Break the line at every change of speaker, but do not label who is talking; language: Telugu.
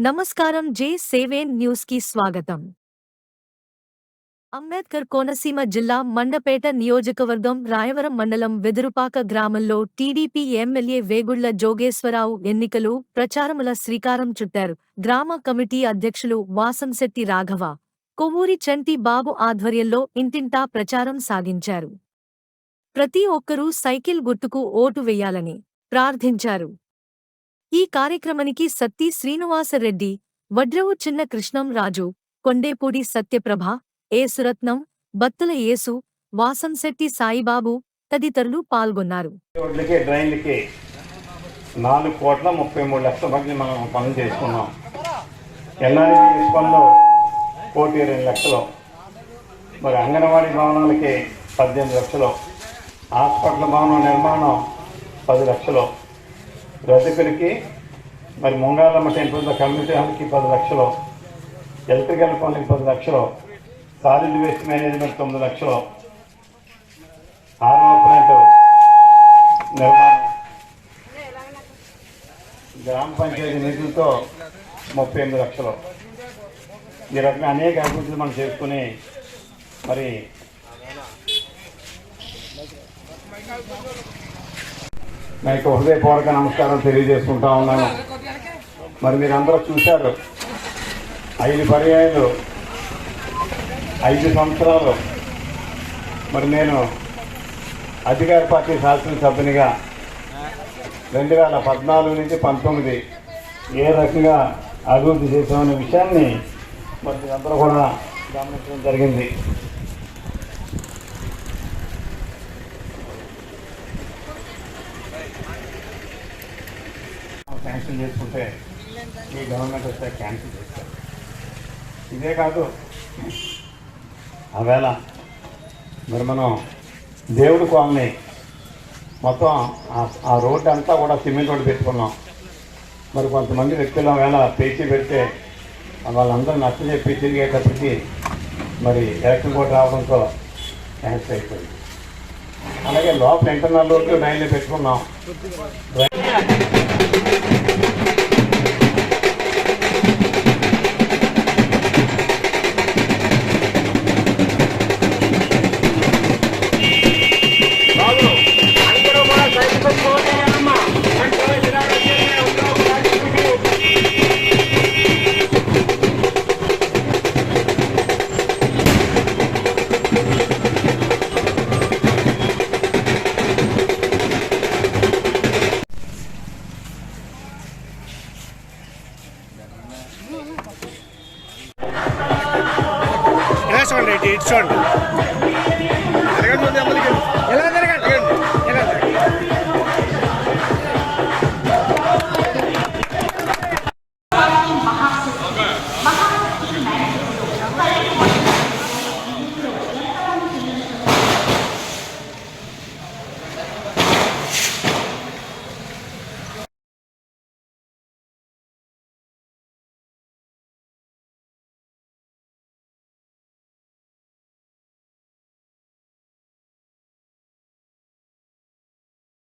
నమస్కారం జే సేవేన్ న్యూస్కి స్వాగతం. అంబేద్కర్ కోనసీమ జిల్లా మండపేట నియోజకవర్గం రాయవరం మండలం వెదురుపాక గ్రామంలో టీడీపీ ఎమ్మెల్యే వేగుళ్ళ జోగేశ్వరరావు ఎన్నికలు ప్రచారముల శ్రీకారం చుట్టారు. గ్రామ కమిటీ అధ్యక్షులు వాసంశెట్టి రాఘవ కొవ్వూరి చంటి బాబు ఆధ్వర్యంలో ఇంటింటా ప్రచారం సాగించారు. ప్రతి ఒక్కరూ సైకిల్ గుర్తుకు ఓటు వేయాలని ప్రార్థించారు. ఈ కార్యక్రమానికి సత్తి శ్రీనివాసరెడ్డి వడ్రవు చిన్న కృష్ణం రాజు కొండేపూడి సత్యప్రభ ఏసురత్నం బత్తుల యేసు వాసంశెట్టి సాయిబాబు తదితరులు పాల్గొన్నారు.
డ్రైన్లకి నాలుగు కోట్ల ముప్పై మూడు లక్షల మంది మనం పనులు చేసుకున్నాం. ఎన్ఆర్జీ పనులు కోటి రెండు లక్షలు. మరి అంగన్వాడీ భవనాలకి పద్దెనిమిది లక్షలు. హాస్పిటల్ భవనం నిర్మాణం పది లక్షలు. రజకులకి మరి ముంగాలమ్మ టెంపుల్ కమ్యూనిటీ హాల్కి పది లక్షలు ఎలక్ట్రికల్ పనులకి పది లక్షలు సాలిడ్ వేస్ట్ మేనేజ్మెంట్ తొమ్మిది లక్షలు ఆర్మో ప్లాంట్ నిర్మాణం. గ్రామ పంచాయతీ నిధులతో ముప్పై ఎనిమిది లక్షలు. ఈ రకంగా అనేక అభివృద్ధులు మనం చేసుకుని మరి మీకు హృదయపూర్వక నమస్కారం తెలియజేసుకుంటా ఉన్నాను. మరి మీరందరూ చూశారు ఐదు పర్యాయాలు ఐదు సంవత్సరాలు. మరి నేను అధికార పార్టీ శాసనసభ్యునిగా రెండు వేల పద్నాలుగు నుంచి పంతొమ్మిది ఏ రకంగా అభివృద్ధి చేసామనే విషయాన్ని మరి అందరూ కూడా గమనించడం జరిగింది. క్యాన్సిల్ చేసుకుంటే ఈ గవర్నమెంట్ వస్తే క్యాన్సిల్ చేస్తారు. ఇదే కాదు ఆవేళ మరి మనం దేవుడి కాలనీ మొత్తం ఆ- ఆ రోడ్డు అంతా కూడా సిమెంట్ రోడ్డు పెట్టుకున్నాం. మరి కొంతమంది వ్యక్తుల వేళ పేచీ పెడితే వాళ్ళందరూ నచ్చ చెప్పి తిరిగేటప్పటికి మరి ఎలక్షన్ కోడ్ రావడంతో క్యాన్సిల్ అయిపోయింది. అలాగే లోపల ఇంటర్నల్ రోడ్లు లైన్లో పెట్టుకున్నాం.
చూడండి ఇటు చూడండి